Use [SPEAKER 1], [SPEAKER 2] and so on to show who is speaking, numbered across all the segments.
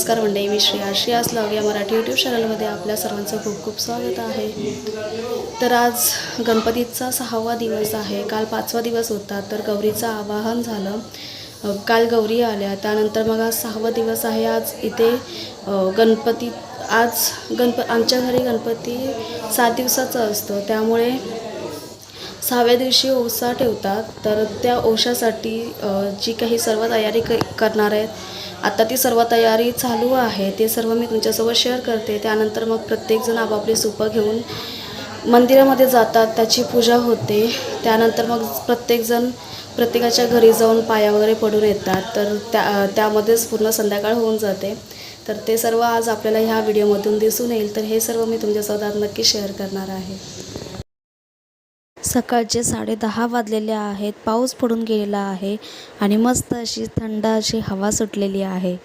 [SPEAKER 1] नमस्कार मंडळी मी श्रेया. श्रेयास लव या मराठी यूट्यूब चॅनलमध्ये आपल्या सर्वांचं खूप खूप स्वागत आहे. तर आज गणपतीचा सहावा दिवस आहे. काल पाचवा दिवस होता तर गौरीचं आवाहन झालं. काल गौरी आल्या. त्यानंतर मग आज सहावा दिवस आहे. आज इथे गणपती आज गणप आमच्या घरी गणपती सात दिवसाचा असतो. त्यामुळे सहाव्या दिवशी ओसा ठेवतात तर त्या ओशासाठी जी काही सर्व तयारी क करणार आहेत आता ती सर्व तयारी चालू आहे ते सर्व मी तुमच्यासोबत शेअर करते. त्यानंतर मग प्रत्येकजण आपापली सुपं घेऊन मंदिरामध्ये जातात त्याची पूजा होते. त्यानंतर मग प्रत्येकजण प्रत्येकाच्या घरी जाऊन पाया वगैरे पडून येतात तर त्या त्यामध्येच पूर्ण संध्याकाळ होऊन जाते. तर ते सर्व आज आपल्याला ह्या व्हिडिओमधून दिसून येईल. तर हे सर्व मी तुमच्यासोबत आज नक्की शेअर करणार आहे. सकाळचे साडे दहा वाजलेले आहेत. पाऊस पडून गेलेला आहे आणि मस्त अशी थंड अशी हवा सुटलेली आहे.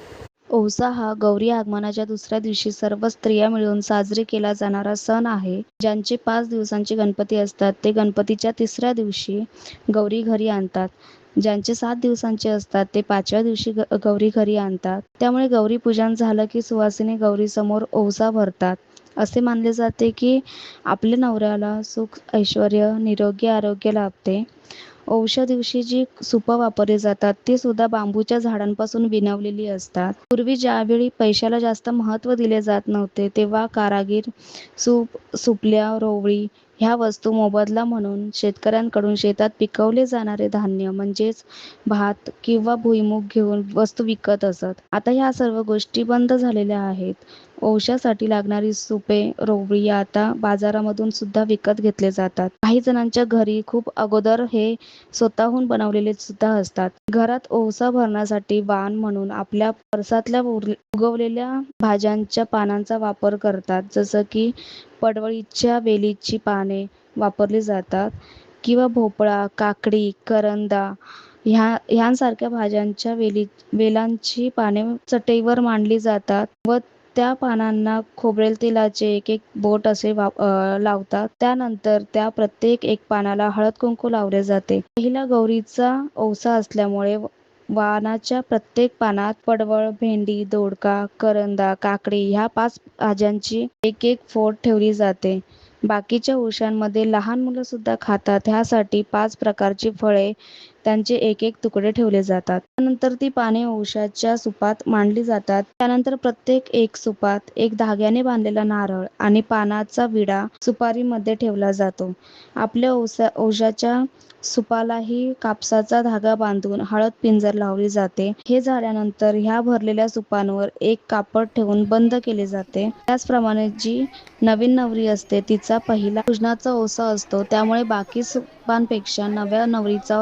[SPEAKER 1] ओसा हा गौरी आगमनाच्या दुसऱ्या दिवशी सर्व स्त्रिया मिळून साजरी केला जाणारा सण आहे. ज्यांचे पाच दिवसांचे गणपती असतात ते गणपतीच्या तिसऱ्या दिवशी गौरी घरी आणतात. ज्यांचे सात दिवसांचे असतात ते पाचव्या दिवशी ग गौरी घरी आणतात. त्यामुळे गौरी पूजन झालं की सुवासिनी गौरीसमोर ओसा भरतात. असे मानले जाते की आपल्या नवऱ्याला सुख ऐश्वर निरोगी आरोग्य लाभते. औषध दिवशी जी सुपं वापरली जातात ती सुद्धा बांबूच्या झाडांपासून विणवलेली असतात. पूर्वी ज्यावेळी पैशाला जास्त महत्त्व दिले जात नव्हते तेव्हा कारागीर सूप सुपल्या रोवळी ह्या वस्तू मोबदला म्हणून शेतकऱ्यांकडून शेतात पिकवले जाणारे धान्य म्हणजेच भात किंवा भुईमूग घेऊन वस्तू विकत असत. आता ह्या सर्व गोष्टी बंद झालेल्या आहेत. औषधासाठी लागणारी सुपे रोवळी आता बाजारामधून सुद्धा विकत घेतले जातात. काही जणांच्या घरी खूप अगोदर हे स्वतःहून बनवलेले सुद्धा असतात. घरात ओसा भरण्यासाठी वाण म्हणून आपल्या परसातल्या उर- उगवलेल्या भाज्यांच्या पानांचा वापर करतात. जसं की पडवळीच्या वेलीची पाने वापरली जातात किंवा भोपळा काकडी करंदा ह्या ह्यांसारख्या भाज्यांच्या वेली वेलांची पाने चटईवर मांडली जातात व त्या पानांना खोबरेल तेलाचे एक एक बोट असे लावतात. त्यानंतर त्या प्रत्येक एक पानाला हळद कुंकू लावले जाते. पहिला गौरीचा ओसा असल्यामुळे वाणाच्या प्रत्येक पानात पडवळ भेंडी दोडका करंदा काकडी ह्या पाच भाज्यांची एक एक फोड ठेवली जाते. बाकीच्या उशांमध्ये लहान मुलं सुद्धा खातात. ह्यासाठी पाच प्रकारची फळे त्यांचे एक एक तुकडे ठेवले जातात. त्यानंतर ती पाने औषधाच्या सुपात मांडली जातात. त्यानंतर प्रत्येक एक सुपात एक धाग्याने बांधलेला नारळ आणि पानाचा विडा सुपारीमध्ये ठेवला जातो. आपल्या औषा औषधाच्या सुपालाही कापसाचा धागा बांधून हळद पिंजर लावली जाते. हे झाल्यानंतर ह्या भरलेल्या सुपांवर एक कापड ठेवून बंद केले जाते. त्याचप्रमाणे जी नवीन नवरी असते तिचा पहिला पूजनाचा ओसा असतो त्यामुळे बाकी सुपांपेक्षा नव्या नवरीचा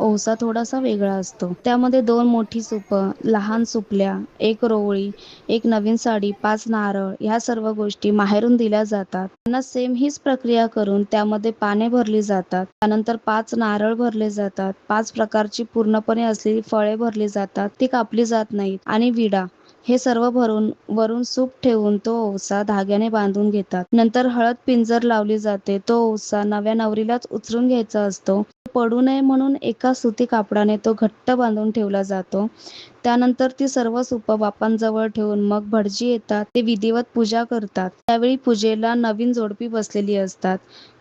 [SPEAKER 1] ओसा थोडासा वेगळा असतो. त्यामध्ये दोन मोठी सुपं लहान सुपल्या एक रोवळी एक नवीन साडी पाच नारळ ह्या सर्व गोष्टी माहेरून दिल्या जातात. त्यांना सेम हीच प्रक्रिया करून त्यामध्ये पाने भरली जातात. त्यानंतर पाच नारळ भरले जातात. पाच प्रकारची पूर्णपणे असलेली फळे भरली जातात. ती कापली जात नाहीत. आणि विडा. हे सर्व भरून वरून सूप ठेवून तो ओसा धाग्याने बांधून घेतात. नंतर हळद पिंजर लावली जाते. तो ओसा नव्या नवरीलाच उचलून घ्यायचा असतो. पडू नये म्हणून एका सुती कापडाने तो घट्ट बांधून ठेवला जातो. त्यानंतर ती सर्व सुपं बापांजवळ ठेवून मग भटजी येतात. ते विधिवत पूजा करतात. त्यावेळी पूजेला नवीन जोडपी बसलेली असतात.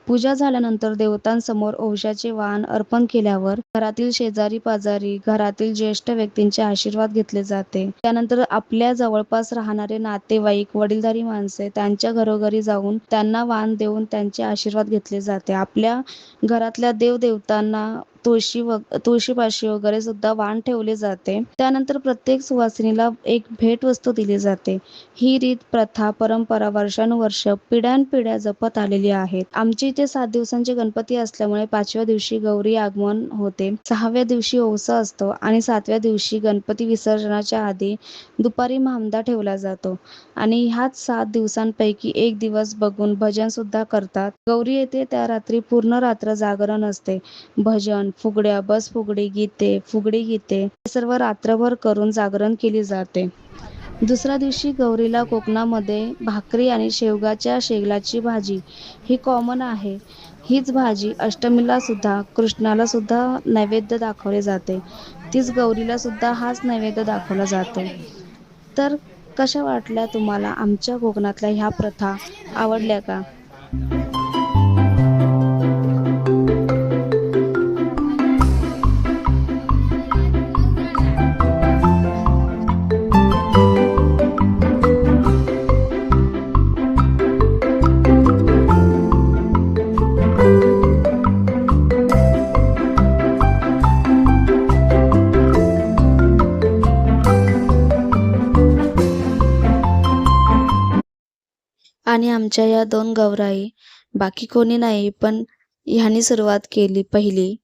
[SPEAKER 1] पूजा झाल्यानंतर देवतांसमोर औषाचे वाण अर्पण केल्यावर घरातील शेजारी पाजारी घरातील ज्येष्ठ व्यक्तींचे आशीर्वाद घेतले जाते. त्यानंतर आपल्या जवळपास राहणारे नातेवाईक वडीलधारी माणसे त्यांच्या घरोघरी जाऊन त्यांना वाण देऊन त्यांचे आशीर्वाद घेतले जाते. आपल्या घरातल्या देवदेवतांना तुळशी व तुळशीपाशी वगैरे सुद्धा वाण ठेवले जाते. त्यानंतर प्रत्येक सुवासिनीला एक भेटवस्तू दिली जाते. ही रीत प्रथा परंपरा वर्षानुवर्ष पिढ्यानपिढ्या जपत आलेली आहेत आमच्या इथे सात दिवसांचे गणपती असल्यामुळे पाचव्या दिवशी गौरी आगमन होते. सहाव्या दिवशी ओसा असतो आणि सातव्या दिवशी गणपती विसर्जनाच्या आधी दुपारी महामदा ठेवला जातो. आणि ह्याच सात दिवसांपैकी एक दिवस बघून भजन सुद्धा करतात. गौरी येते त्या रात्री पूर्ण रात्र जागरण असते. भजन फुगड्या बस फुगडी गीते फुगडी गीते हे सर्व रात्रभर करून जागरण केली जाते. दुसऱ्या दिवशी गौरीला कोकणामध्ये भाकरी आणि शेवगाच्या शेगलाची भाजी ही कॉमन आहे. हीच भाजी अष्टमीला सुद्धा कृष्णाला सुद्धा नैवेद्य दाखवले जाते. तीच गौरीला सुद्धा हाच नैवेद्य दाखवला जातो. तर कशा वाटल्या तुम्हाला आमच्या कोकणातल्या ह्या प्रथा? आवडल्या का? आणि आमच्या या दोन गौराई बाकी कोणी नाही पण ह्यानी सुरुवात केली पहिली.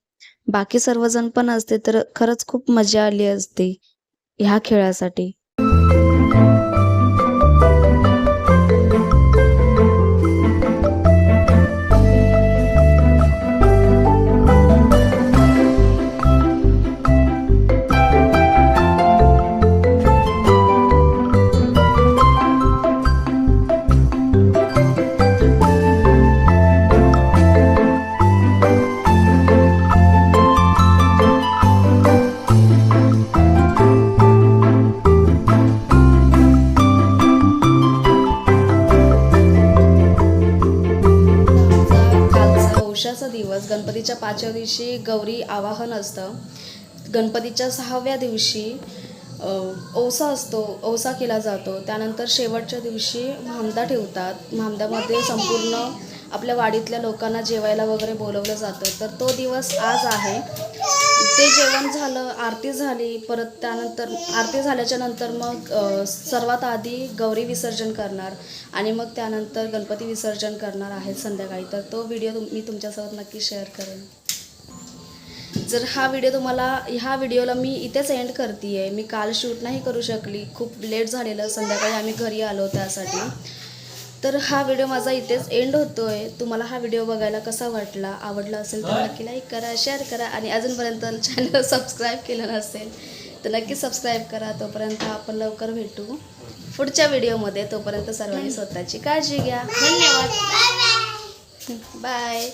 [SPEAKER 1] बाकी सर्वजण पण असते तर खरंच खूप मजा आली असते ह्या खेळासाठी. पाचव्या दिवशी गौरी आवाहन असतं. गणपतीच्या सहाव्या दिवशी ओसा असतो ओसा केला जातो. त्यानंतर शेवटच्या दिवशी म्हामदा ठेवतात. म्हामद्यामध्ये संपूर्ण आपल्या वाडीतल्या लोकांना जेवायला वगैरे बोलवलं जातं. तर तो दिवस आज आहे. ते जेवण झालं आरती झाली परत त्यानंतर आरती झाल्याच्यानंतर मग सर्वात आधी गौरी विसर्जन करणार आणि मग त्यानंतर गणपती विसर्जन करणार आहेत संध्याकाळी. तर तो व्हिडिओ तुम मी तुमच्यासोबत नक्की शेअर करेन. जर हा व्हिडिओ तुम्हाला ह्या व्हिडिओला मी इथेच एंड करते आहे मी काल शूट नाही करू शकली. खूप लेट झालेलं. संध्याकाळी आम्ही घरी आलो त्यासाठी. तर हा व्हिडिओ माझा इथेच एंड होतो आहे तुम्हाला हा व्हिडिओ बघायला कसा वाटला आवडला असेल तर नक्की लाईक करा शेअर करा आणि अजूनपर्यंत चॅनल सबस्क्राईब केलं नसेल तर नक्की सबस्क्राईब करा. तोपर्यंत आपण लवकर भेटू. पुढच्या व्हिडिओमध्ये तोपर्यंत सर्वांनी स्वतःची काळजी घ्या. धन्यवाद. बाय